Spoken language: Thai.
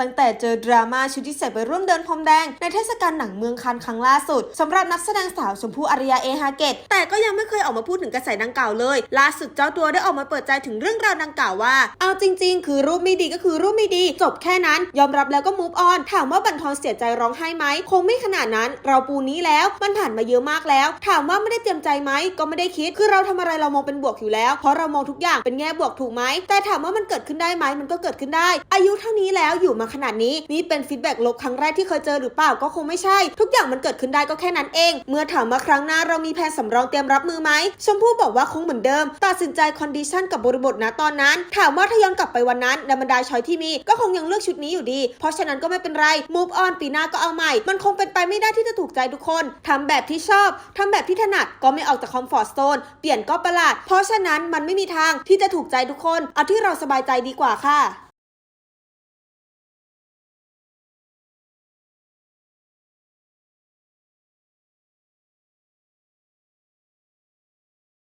ตั้งแต่เจอดราม่าชุดที่ใส่ไปร่วมเดินพรมแดง ในเทศกาลหนังเมืองคันครั้งล่าสุดสำหรับนักแสดงสาวชมพู่อารยาเอฮาเกตแต่ก็ยังไม่เคยออกมาพูดถึงกระแสดังกล่าวเลย ล่าสุดเจ้าตัวได้ออกมาเปิดใจถึงเรื่องราวดังกล่าวว่า เอาจริง ๆ คือรูปไม่ดีก็คือรูปไม่ดี จบแค่นั้น ยอมรับแล้วก็ move on ถามว่าบันทอนเสียใจร้องไห้ไหมคงไม่ขนาดนั้น เราปูนี้แล้วมันผ่านมาเยอะมากแล้ว ถามว่าไม่ได้เตรียมใจไหมก็ไม่ได้คิด คือเราทำอะไรเรามองเป็นบวกอยู่แล้ว เพราะเรามองทุกอย่างเป็นแง่บวกถูกไหมแต่ถามว่ามันเกิดขึ้นได้ไหมมันก็เกิดขึ้นได้ อายุเท่านี้แล้วอยู่มาขนาดนี้ นี่เป็นฟีดแบ็กลบครั้งแรกที่เคยเจอหรือเปล่าก็คงไม่ใช่ ทุกอย่างมันเกิดขึ้นได้ก็แค่นั้นเอง เมื่อถามว่าครั้งหน้าเรามีแผนสำรองเตรียมรับมือไหมชมพู่บอกว่าคงเหมือนเดิม ตัดสินใจคอนดิชันกับบริบทนะตอนนั้น ถามว่าถ้าย้อนกลับไปวันนั้นในบรรดาช้อยที่มีก็คงยังเลือกชุดนี้อยู่ดี เพราะฉะนั้นก็ไม่เป็นไร move on ปีหน้าก็เอาใหม่ มันคงเป็นไปไม่ได้ที่จะถูกใจทุกคนทำแบบที่ชอบทำแบบที่ถนัดก็ไม่ออกจากคอมฟอร์ z โซนเปลี่ยนก็ประหลาด เพราะฉะนั้นมันไม่มีทางที่จะถูกใจทุกคนเอาที่เราสบายใจดีกว่าค่ะ